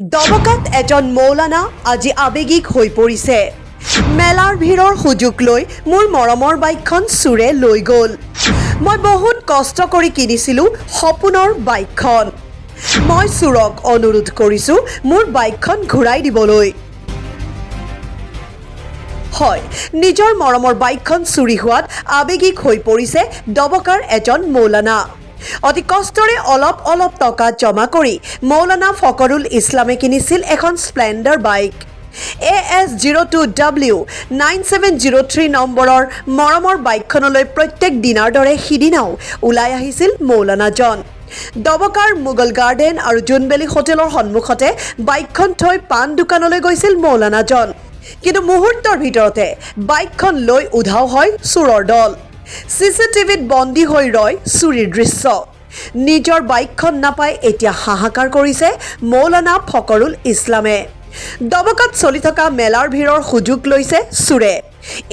দমকাত এজন মৌলানা আজি আৱেগিক হৈ পৰিছে। মেলাৰ ভিৰৰ সুযোগ লৈ মোৰ মৰমৰ বাইকখন চোৰে লৈ গ'ল। মই বহুত কষ্ট কৰি কিনিছিলোঁ সপোনৰ বাইকখন। মই চোৰক অনুৰোধ কৰিছোঁ মোৰ বাইকখন ঘূৰাই দিবলৈ। হয়, নিজৰ মৰমৰ বাইকখন চুৰি হোৱাত আৱেগিক হৈ পৰিছে ডবকাৰ এজন মৌলানা। অতি কষ্টৰে অলপ অলপ টকা জমা কৰি মৌলানা ফকৰুল ইছলামে কিনিছিল এখন Splendor bike. A S zero' two W nine seven zero' three নম্বৰৰ মৰমৰ বাইকখনলৈ প্ৰত্যেক দিনাৰ দৰে সিদিনাও ওলাই আহিছিল মৌলানাজন ডবকাৰ মোগল গাৰ্ডেন আৰু জোনবেলি হোটেলৰ সন্মুখতে বাইকখন থৈ পাণ দোকানলৈ গৈছিল মৌলানাজন কিন্তু মুহূৰ্তৰ ভিতৰতে বাইকখন লৈ উধাও হয় চোৰৰ দল। চি চি টিভিত বন্দী হৈ ৰয় চুৰিৰ দৃশ্য। নিজৰ বাইকখন নাপাই এতিয়া হাহাকাৰ কৰিছে মৌলানা ফকৰুল ইছলামে। দবকাত চলি থকা মেলাৰ ভিৰৰ সুযোগ লৈছে চোৰে।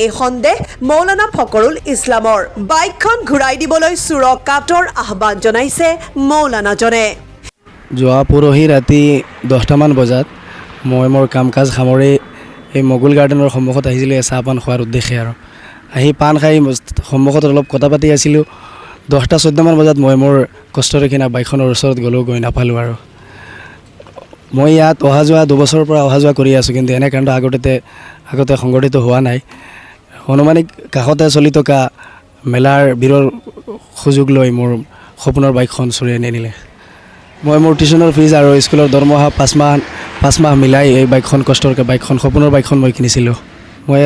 এই সন্দেহ মৌলানা ফকৰুল ইছলামৰ। বাইকখন ঘূৰাই দিবলৈ চোৰক কাটৰ আহ্বান জনাইছে মৌলানাজনে। যোৱা পৰহি ৰাতি দহটামান বজাত মই মোৰ কাম কাজ সামৰি এই মগুল গাৰ্ডেনৰ সন্মুখত আহিছিলোঁ এই চাহপান খোৱাৰ উদ্দেশ্যে আৰু। আহি পাণ খাই সন্মুখত অলপ কথা পাতি আছিলোঁ। দহটা চৈধ্যমান বজাত মই মোৰ কষ্টৰে কিনা বাইকখনৰ ওচৰত গ'লোঁ গৈ নাপালোঁ আৰু। মই ইয়াত অহা যোৱা দুবছৰৰ পৰা অহা যোৱা কৰি আছোঁ, কিন্তু এনে কাণ্ড আগতে আগতে সংঘটিত হোৱা নাই। অনুমানিক কাষতে চলি থকা মেলাৰ ভিৰৰ সুযোগ লৈ মোৰ সপোনৰ বাইকখন চুৰিয়াই নিনিলে মই মোৰ টিউশ্যনৰ ফিজ আৰু স্কুলৰ দৰমহা পাঁচ মাহ পাঁচ মাহ মিলাই এই বাইকখন, কষ্টৰকৈ বাইকখন, সপোনৰ বাইকখন মই কিনিছিলোঁ। মই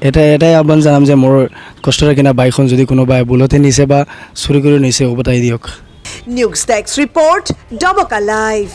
এটাই এটাই আহ্বান জানাম যে মোৰ কষ্টৰে কিনা বাইকখন যদি কোনোবাই ভুলতে নিছে বা চুৰি কৰি নিছে উভতাই দিয়ক। News desk report Dabaka live